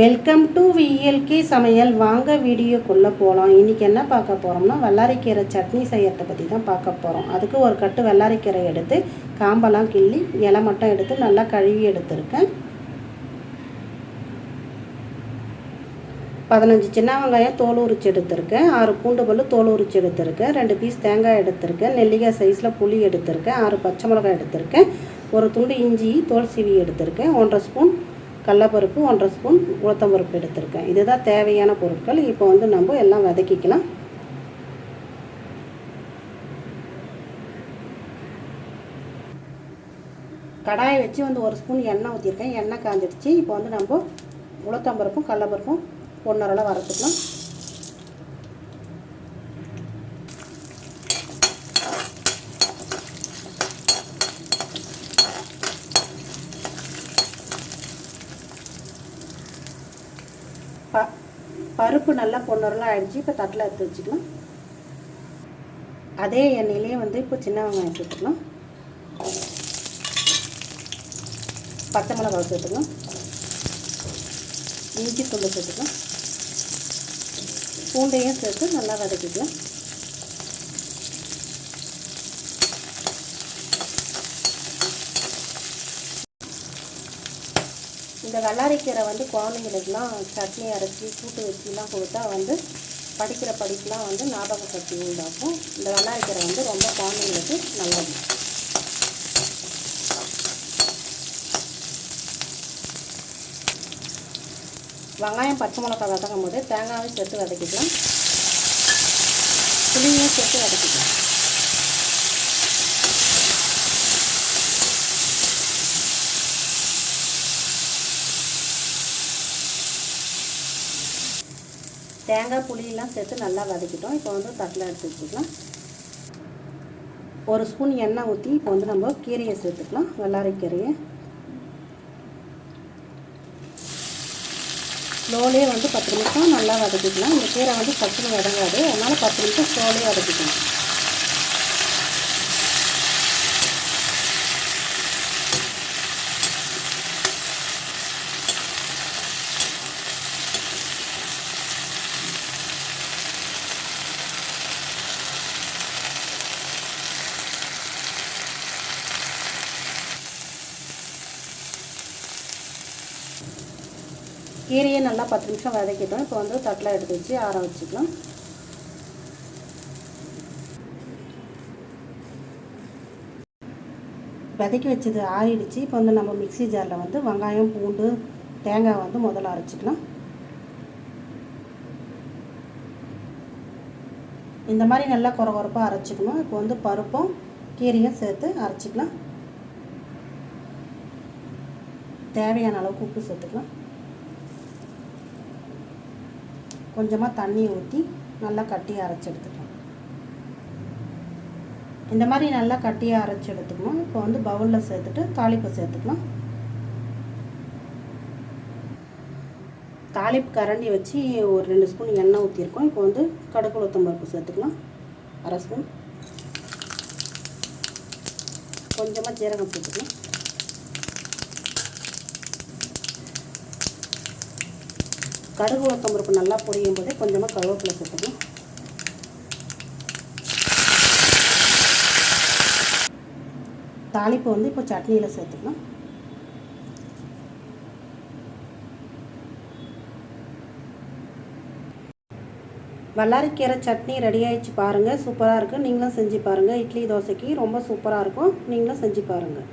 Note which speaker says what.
Speaker 1: Welcome to VLK சமையல். வாங்க வீடியோக்குள்ளே போகலாம் இன்றைக்கி என்ன பார்க்க போகிறோம்னா வல்லாரிக்கீரை சட்னி செய்யறதை பற்றி தான் பார்க்க போகிறோம் அதுக்கு ஒரு கட்டு வெள்ளரிக்கீரை எடுத்து காம்பெல்லாம் கிள்ளி இலை மட்டும் எடுத்து நல்லா கழுவி எடுத்திருக்கேன். பதினஞ்சு சின்ன வெங்காயம் தோல் உரிச்சு எடுத்திருக்கேன். ஆறு பூண்டு பல்லு தோல் உரிச்சு எடுத்திருக்கேன். ரெண்டு பீஸ் தேங்காய் எடுத்திருக்கேன். நெல்லிக்காய் சைஸில் புளி எடுத்திருக்கேன். ஆறு பச்சை மிளகாய் எடுத்திருக்கேன். ஒரு துண்டு இஞ்சி தோல் சீவி எடுத்திருக்கேன். ஒன்றரை ஸ்பூன் கடலப்பருப்பு ஒன்றரை ஸ்பூன் உளுத்தம்பருப்பு எடுத்திருக்கேன். இதுதான் தேவையான பொருட்கள். இப்போ வந்து நம்ம எல்லாம் வதக்கிக்கலாம். கடாயை வச்சு வந்து ஒரு ஸ்பூன் எண்ணெய் ஊற்றிருக்கேன் எண்ணெய் காஞ்சிடுச்சு. இப்போ வந்து நம்ம உளுத்தம்பருப்பும் கடலப்பருப்பும் ஒன்றரை வறுத்துக்கலாம் ப பருப்பு நல்லா பொன்னரெல்லாம் ஆகிடுச்சு இப்போ தட்டில் எடுத்து வச்சுக்கலாம் அதே எண்ணெயிலே வந்து இப்போ சின்ன வெங்காயம் சேர்த்துக்கணும் பச்சை மிளகாய் சேர்த்துக்கணும் இஞ்சி துண்டு சேர்த்துக்கணும் பூண்டையும் சேர்த்து நல்லா வதக்கிக்கலாம். இந்த வெள்ளாரிக்கீரை வந்து குழந்தைங்களுக்குலாம் சட்னி அரைச்சி கூட்டு வச்சுலாம் கொடுத்தா வந்து படிக்கிற படிப்புலாம் வந்து ஞாபக சக்தி உண்டாக்கும். இந்த வெள்ளாரிக்கீரை வந்து ரொம்ப குழந்தைங்களுக்கு நல்லது. வெங்காயம் பச்சை மிளகாய் வதக்கும் போது தேங்காயும் சேர்த்து வதக்கிக்கலாம். புளியும் சேர்த்து வதக்கிக்கலாம். தேங்காய் புளியெல்லாம் சேர்த்து நல்லா வதக்கிட்டோம். இப்போ வந்து தட்டில் எடுத்து வச்சுக்கலாம். ஒரு ஸ்பூன் எண்ணெய் ஊற்றி இப்போ வந்து நம்ம கீரையை சேர்த்துக்கலாம். வெள்ளாரி கீரையை ஸ்லோலே வந்து பத்து நிமிஷம் நல்லா வதக்கிக்கலாம். இந்த கீரை வந்து பச்சுன்னு வதங்காது. அதனால் பத்து நிமிஷம் ஸ்லோலே வதக்கிக்கலாம். கீரையை நல்லா பத்து நிமிஷம் வதக்கிட்டோம். இப்போ வந்து தட்டில் எடுத்து வச்சு ஆற வச்சுக்கலாம். வதக்கி வச்சது ஆறிடுச்சு. இப்போ வந்து நம்ம மிக்சி ஜாரில் வந்து வெங்காயம் பூண்டு தேங்காய் வந்து முதல்ல அரைச்சிக்கலாம். இந்த மாதிரி நல்லா குறை குறப்பாக அரைச்சிக்கணும். இப்போ வந்து பருப்பும் கீரையும் சேர்த்து அரைச்சிக்கலாம். தேவையான அளவுக்கு உப்பு சேர்த்துக்கலாம். கொஞ்சமாக தண்ணி ஊற்றி நல்லா கட்டி அரைச்சி எடுத்துக்கலாம் இந்த மாதிரி நல்லா கட்டியாக அரைச்சி எடுத்துக்கணும். இப்போ வந்து பவுலில் சேர்த்துட்டு தாளிப்பு சேர்த்துக்கலாம். தாளிப்பு கரண்டி வச்சு ஒரு ரெண்டு ஸ்பூன் எண்ணெய் ஊற்றிருக்கோம் இப்போ வந்து கடுகு உளுத்தம்பருப்பு சேர்த்துக்கலாம். அரை ஸ்பூன். கொஞ்சமாக ஜீரகம் சேர்த்துக்கலாம். கடுகு உளுத்தம் பருப்பு நல்லா பொரியும் போதே கொஞ்சமாக கருவேப்பிலை சேர்த்துக்கணும். தாளிப்பு வந்து இப்போ சட்னியில் சேர்த்துக்கலாம் வல்லாரிக்கீரை சட்னி ரெடி ஆயிடுச்சு பாருங்கள் சூப்பராக இருக்குது நீங்களும் செஞ்சு பாருங்கள் இட்லி தோசைக்கு ரொம்ப சூப்பராக இருக்கும். நீங்களும் செஞ்சு பாருங்கள்